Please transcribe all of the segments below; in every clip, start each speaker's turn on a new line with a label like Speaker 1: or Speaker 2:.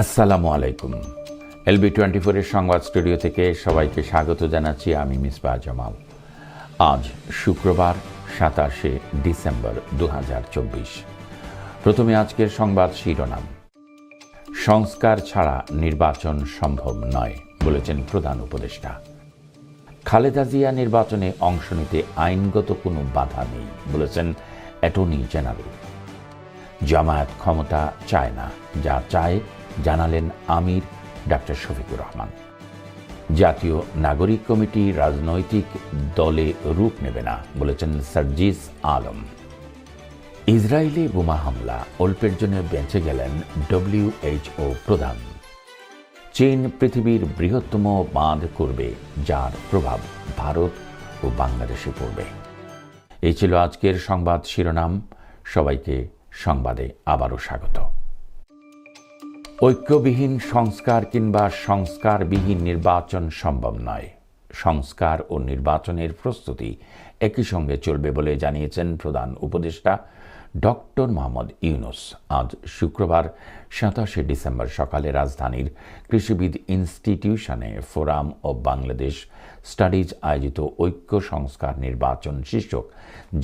Speaker 1: আসসালামু আলাইকুম। LB twenty ফোরের সংবাদ স্টুডিও থেকে সবাইকে স্বাগত জানাচ্ছি, আমি মিসবাহ জামাল। আজ শুক্রবার, সাতাশে ডিসেম্বর দুহাজার চব্বিশ। প্রথমে আজকের সংবাদ শিরোনাম। সংস্কার ছাড়া নির্বাচন সম্ভব নয়, বলেছেন প্রধান উপদেষ্টা। খালেদা জিয়া নির্বাচনে অংশ নিতে আইনগত কোনো বাধা নেই, বলেছেন অ্যাটর্নি জেনারেল। জামায়াত ক্ষমতা চায় না, যা চায় জানালেন আমির ডাক্তার শফিকুর রহমান। জাতীয় নাগরিক কমিটি রাজনৈতিক দলে রূপ নেবে না, বলেছেন সার্জিস আলম। ইসরায়েলে বোমা হামলা, অল্পের জন্য বেঁচে গেলেন ডব্লিউএইচও প্রধান। চীন পৃথিবীর বৃহত্তম বাঁধ করবে, যার প্রভাব ভারত ও বাংলাদেশে পড়বে। এই ছিল আজকের সংবাদ শিরোনাম। সবাইকে সংবাদে আবারও স্বাগত। ঐক্যবিহীন সংস্কার কিংবা সংস্কারবিহীন নির্বাচন সম্ভব নয়। সংস্কার ও নির্বাচনের প্রস্তুতি একই সঙ্গে চলবে বলে জানিয়েছেন প্রধান উপদেষ্টা ডক্টর মোহাম্মদ ইউনুস। আজ শুক্রবার, সাতাশে ডিসেম্বর সকালে রাজধানীর কৃষিবিদ ইনস্টিটিউশনে ফোরাম ও বাংলাদেশ স্টাডিজ আয়োজিত ঐক্য সংস্কার নির্বাচন শীর্ষক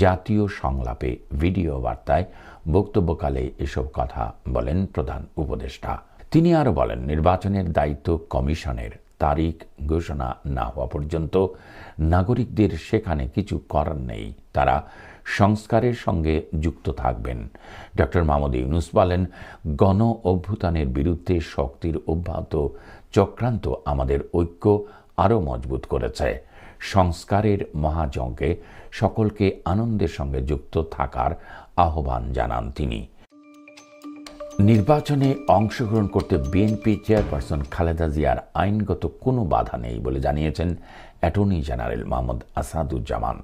Speaker 1: জাতীয় সংলাপে ভিডিও বার্তায় বক্তব্যকালে এসব কথা বলেন প্রধান উপদেষ্টা। তিনি আরও বলেন, নির্বাচনের দায়িত্ব কমিশনের। তারিখ ঘোষণা না হওয়া পর্যন্ত নাগরিকদের সেখানে কিছু করার নেই। তারা সংস্কারের সঙ্গে যুক্ত থাকবেন। ডক্টর মাহমুদ ইউনুস বলেন, গণ অভ্যুত্থানের বিরুদ্ধে শক্তির অব্যাহত চক্রান্ত আমাদের ঐক্য আরও মজবুত করেছে। সংস্কারের মহাজঙ্গে সকলকে আনন্দের সঙ্গে যুক্ত থাকার আহ্বান জানান তিনি। নির্বাচনে অংশগ্রহণ করতে বিএনপি চেয়ারপারসন খালেদা জিয়ার আইনগত কোনো বাধা নেই বলে জানিয়েছেন অ্যাটর্নি জেনারেল মোহাম্মদ আসাদুজ্জামান।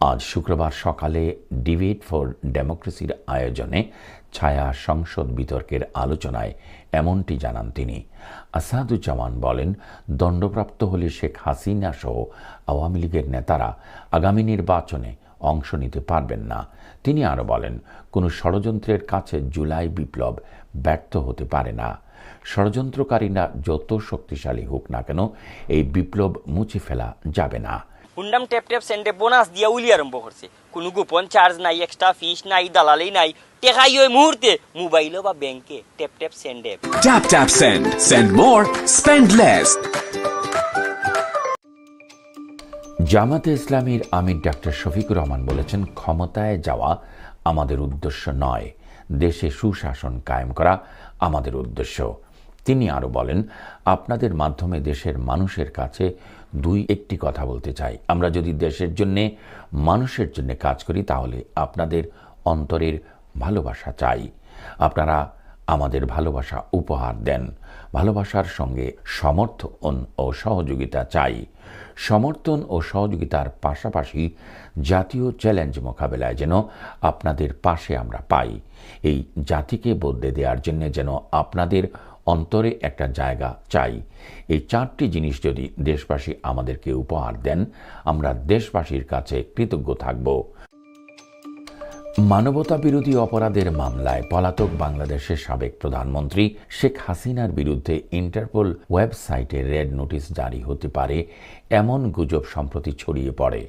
Speaker 1: আজ শুক্রবার সকালে ডিবেট ফর ডেমোক্রেসির আয়োজনে ছায়া সংসদ বিতর্কের আলোচনায় এমনটি জানান তিনি। আসাদুজ্জামান বলেন, দণ্ডপ্রাপ্ত হলে শেখ হাসিনা সহ আওয়ামী লীগের নেতারা আগামী নির্বাচনে অংশ নিতে পারবেন না। তিনি আরও বলেন কোনো ষড়যন্ত্রের কাছে জুলাই বিপ্লব ব্যর্থ হতে পারে না। ষড়যন্ত্রকারীরা যত শক্তিশালী হোক না কেন এই বিপ্লব মুছে ফেলা যাবে না।
Speaker 2: হুন্ডাম ট্যাপ ট্যাপ সেন্টে বোনাস দিয়া উলি আরম্ভ করছে। কোনো গোপন চার্জ নাই এক্সট্রা ফিস নাই দালালি নাই। টেকাই ওই মুহূর্তে মোবাইলও বা ব্যাংকে ট্যাপ ট্যাপ সেন্ডে।
Speaker 3: Tap tap send. Send more, spend less.
Speaker 1: জামাতে ইসলামীর আমির ডাক্তার শফিকুর রহমান বলেছেন, ক্ষমতায় যাওয়া আমাদের উদ্দেশ্য নয়। দেশে সুশাসন কায়েম করা আমাদের উদ্দেশ্য। তিনি আরও বলেন, আপনাদের মাধ্যমে দেশের মানুষের কাছে দুই একটি কথা বলতে চাই। আমরা যদি দেশের জন্যে, মানুষের জন্য কাজ করি, তাহলে আপনাদের অন্তরের ভালোবাসা চাই। আপনারা আমাদের ভালোবাসা উপহার দেন। ভালোবাসার সঙ্গে সমর্থন ও সহযোগিতা চাই। সমর্থন ও সহযোগিতার পাশাপাশি জাতীয় চ্যালেঞ্জ মোকাবেলায় যেন আপনাদের পাশে আমরা পাই। এই জাতিকে বদলে দেওয়ার জন্য যেন আপনাদের অন্তরে একটা জায়গা চাই। এই চারটি জিনিস যদি দেশবাসী আমাদেরকে উপহার দেন, আমরা দেশবাসীর কাছে কৃতজ্ঞ থাকব। মানবতা বিরোধী অপরাধের মামলায় পলাতক বাংলাদেশের সাবেক প্রধানমন্ত্রী শেখ হাসিনার বিরুদ্ধে ইন্টারপোল ওয়েবসাইটে রেড নোটিশ জারি হতে পারে এমন গুজব সম্প্রতি ছড়িয়ে পড়ে।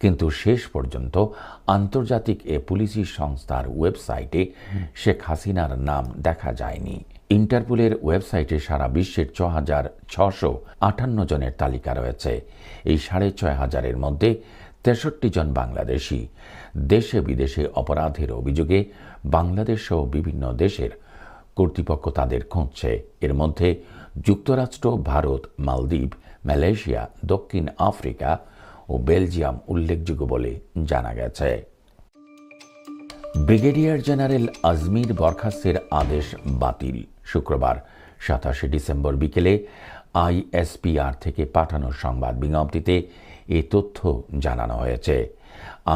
Speaker 1: কিন্তু শেষ পর্যন্ত আন্তর্জাতিক এ পুলিশি সংস্থার ওয়েবসাইটে শেখ হাসিনার নাম দেখা যায়নি। ইন্টারপোলের ওয়েবসাইটে সারা বিশ্বের ছ হাজার ছশো আটান্ন জনের তালিকা রয়েছে। এই সাড়ে ছয় হাজারের মধ্যে তেষট্টি জন বাংলাদেশি দেশে বিদেশে অপরাধের অভিযোগে বাংলাদেশ সহ বিভিন্ন দেশের কর্তৃপক্ষ তাদের খুঁজছে। এর মধ্যে যুক্তরাষ্ট্র, ভারত, মালদ্বীপ, মালয়েশিয়া, দক্ষিণ আফ্রিকা ও বেলজিয়াম উল্লেখযোগ্য বলে জানা গেছে। ব্রিগেডিয়ার জেনারেল আজমির বরখাস্তের আদেশ বাতিল। শুক্রবার সাতাশে ডিসেম্বর বিকেলে আইএসপিআর থেকে পাঠানো সংবাদ বিজ্ঞপ্তিতে এ তথ্য জানানো হয়েছে।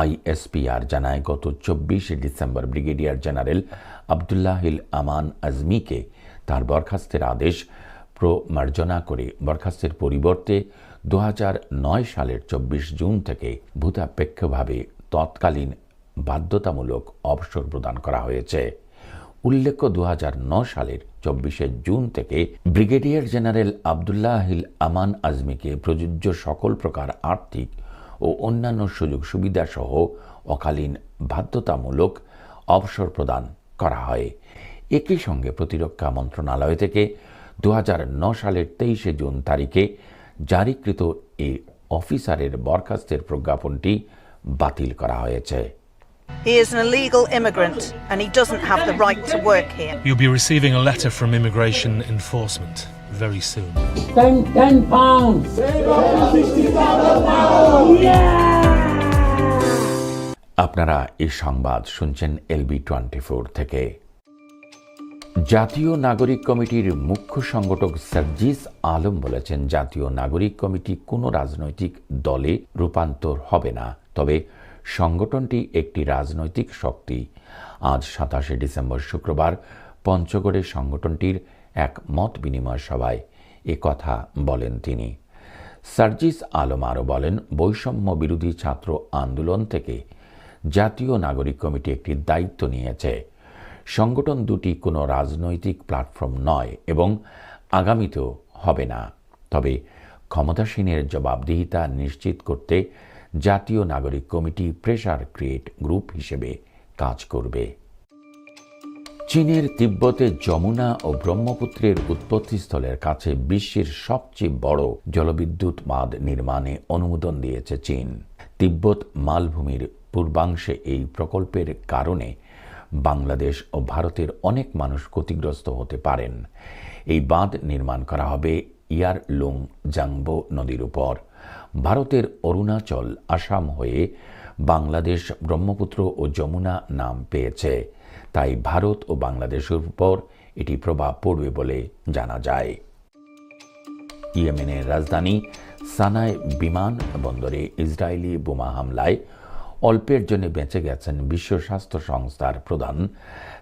Speaker 1: আইএসপিআর জানায়, গত চব্বিশে December brigadier general Abdullahil Aman আজমিকে তার বরখাস্তের আদেশ প্রমার্জনা করে বরখাস্তের পরিবর্তে দু নয় সালের চব্বিশ জুন থেকে ভূতাপেক্ষভাবে তৎকালীন বাধ্যতামূলক অবসর প্রদান করা হয়েছে। উল্লেখ্য দু সালের চব্বিশে জুন থেকে ব্রিগেডিয়ার জেনারেল আবদুল্লাহিল আমান আজমিকে প্রযোজ্য সকল প্রকার আর্থিক ও অন্যান্য সুযোগ সুবিধা সহ অকালীন বাধ্যতামূলক অবসর প্রদান করা হয়। একই সঙ্গে প্রতিরক্ষা মন্ত্রণালয় থেকে দু সালের তেইশে জুন তারিখে জারিকৃত এই অফিসারের বরখাস্তের প্রজ্ঞাপনটি বাতিল করা হয়েছে।
Speaker 4: He is an illegal immigrant and he doesn't have the right to work here.
Speaker 5: You'll be receiving a letter from Immigration Enforcement very soon.
Speaker 6: 10, 10 pounds.
Speaker 1: আপনারা এই সংবাদ শুনছেন এলবি টোয়েন্টি ফোর থেকে জাতীয় নাগরিক কমিটির মুখ্য সংগঠক সার্জিস আলম বলেছেন জাতীয় নাগরিক কমিটি কোনো রাজনৈতিক দলে রূপান্তর হবে না তবে সংগঠনটি একটি রাজনৈতিক শক্তি। আজ সাতাশে ডিসেম্বর শুক্রবার পঞ্চগড়ে সংগঠনটির এক মত বিনিময় সভায় এ কথা বলেন তিনি। সার্জিস আলম আরও বলেন, বৈষম্য বিরোধী ছাত্র আন্দোলন থেকে জাতীয় নাগরিক কমিটি একটি দায়িত্ব নিয়েছে। সংগঠন দুটি কোনো রাজনৈতিক প্ল্যাটফর্ম নয় এবং আগামীতেও হবে না। তবে ক্ষমতাসীনের জবাবদিহিতা নিশ্চিত করতে জাতীয় নাগরিক কমিটি প্রেসার ক্রিয়েট গ্রুপ হিসেবে কাজ করবে। চীনের তিব্বতে যমুনা ও ব্রহ্মপুত্রের উৎপত্তিস্থলের কাছে বিশ্বের সবচেয়ে বড় জলবিদ্যুৎ বাঁধ নির্মাণে অনুমোদন দিয়েছে চীন। তিব্বত মালভূমির পূর্বাংশে এই প্রকল্পের কারণে বাংলাদেশ ও ভারতের অনেক মানুষ ক্ষতিগ্রস্ত হতে পারেন। এই বাঁধ নির্মাণ করা হবে ইয়ার লুং জাংবো নদীর উপর। ভারতের অরুণাচল, আসাম হয়ে বাংলাদেশ ব্রহ্মপুত্র ও যমুনা নাম পেয়েছে। তাই ভারত ও বাংলাদেশের উপর এটি প্রভাব পড়বে বলে জানা যায়। ইয়েমেনের রাজধানী সানায় বিমান বন্দরে ইসরায়েলি বোমা হামলায় অল্পের জন্য বেঁচে গেছেন বিশ্ব স্বাস্থ্য সংস্থার প্রধান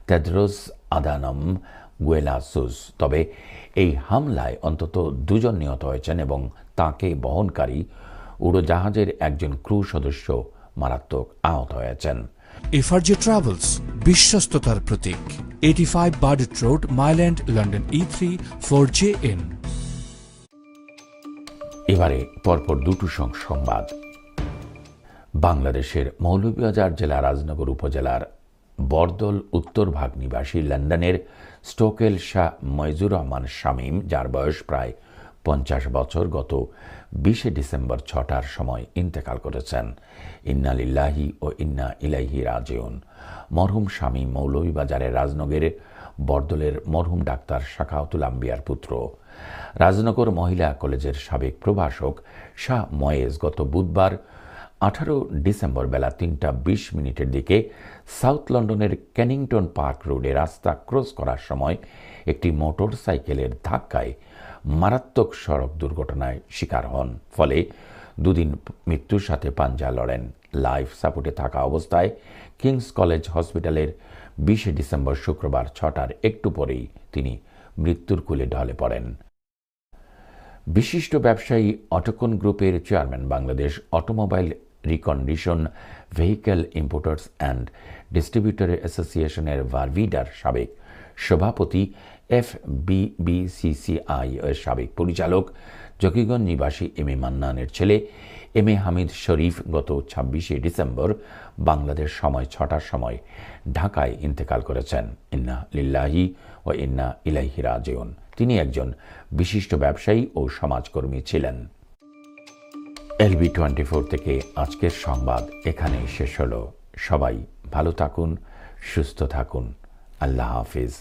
Speaker 1: তেদ্রোস আদানম। গুয়েলাসুস তবে এই হামলায় অন্তত দুজন নিহত হয়েছেন এবং তাকে বহনকারী উড়োজাহাজের একজন ক্রু সদস্য মারাত্মক আহত হয়েছেন।
Speaker 7: এফআরজে ট্রাভেলস বিশ্বস্ততার প্রতীক eighty five Burdett road Mile End London E three four J N
Speaker 1: এবারে পরপর দুটো সং- সংবাদ। বাংলাদেশের মৌলভীবাজার জেলা রাজনগর উপজেলার বরদল উত্তর ভাগ নিবাসী লন্ডনের স্টোকেল শাহ ময়জুর রহমান শামীম, যার বয়স প্রায় পঞ্চাশ বছর, গত বিশে ডিসেম্বর ছটার সময় ইন্তেকাল করেছেন। ইন্না লিল্লাহি ও ইন্না ইলাইহি রাজিউন। মরহুম স্বামী মৌলভীবাজারের রাজনগরের বরদলের মরহুম ডাক্তার শাখাউতুল আম্বিয়ার পুত্র। রাজনগর মহিলা কলেজের সাবেক প্রভাষক শাহ ময়েজ গত বুধবার আঠারো ডিসেম্বর বেলা তিনটা বিশ মিনিটের দিকে সাউথ লন্ডনের ক্যানিংটন পার্ক রোডে রাস্তা ক্রস করার সময় একটি মোটর সাইকেলের ধাক্কায় মারাত্মক সড়ক দুর্ঘটনায় শিকার হন। ফলে দুদিন মৃত্যুর সাথে পাঞ্জা লড়েন। লাইফ সাপোর্টে থাকা অবস্থায় কিংস কলেজ হসপিটালের বিশে ডিসেম্বর শুক্রবার ছটার একটু পরেই তিনি মৃত্যুর কুলে ঢলে পড়েন। বিশিষ্ট ব্যবসায়ী অটোকন গ্রুপের chairman Bangladesh automobile recondition vehicle importers and distributor অ্যাসোসিয়েশনের ভারভিডার সাবেক সভাপতি এফ বিবিসিসিআই এর সাবেক পরিচালক জকিগঞ্জ নিবাসী এম এ মান্নানের ছেলে এম এ হামিদ শরীফ গত ছাব্বিশে ডিসেম্বর বাংলাদেশ সময় ছটার সময় ঢাকায় ইন্তেকাল করেছেন। ইন্না লিল্লাহি ও ইন্না ইলাইহি রাজিউন। তিনি একজন বিশিষ্ট ব্যবসায়ী ও সমাজকর্মী ছিলেন। এলবি টোয়েন্টি ফোর থেকে আজকের সংবাদ এখানেই শেষ হল। সবাই ভালো থাকুন, সুস্থ থাকুন। আল্লাহ হাফিজ।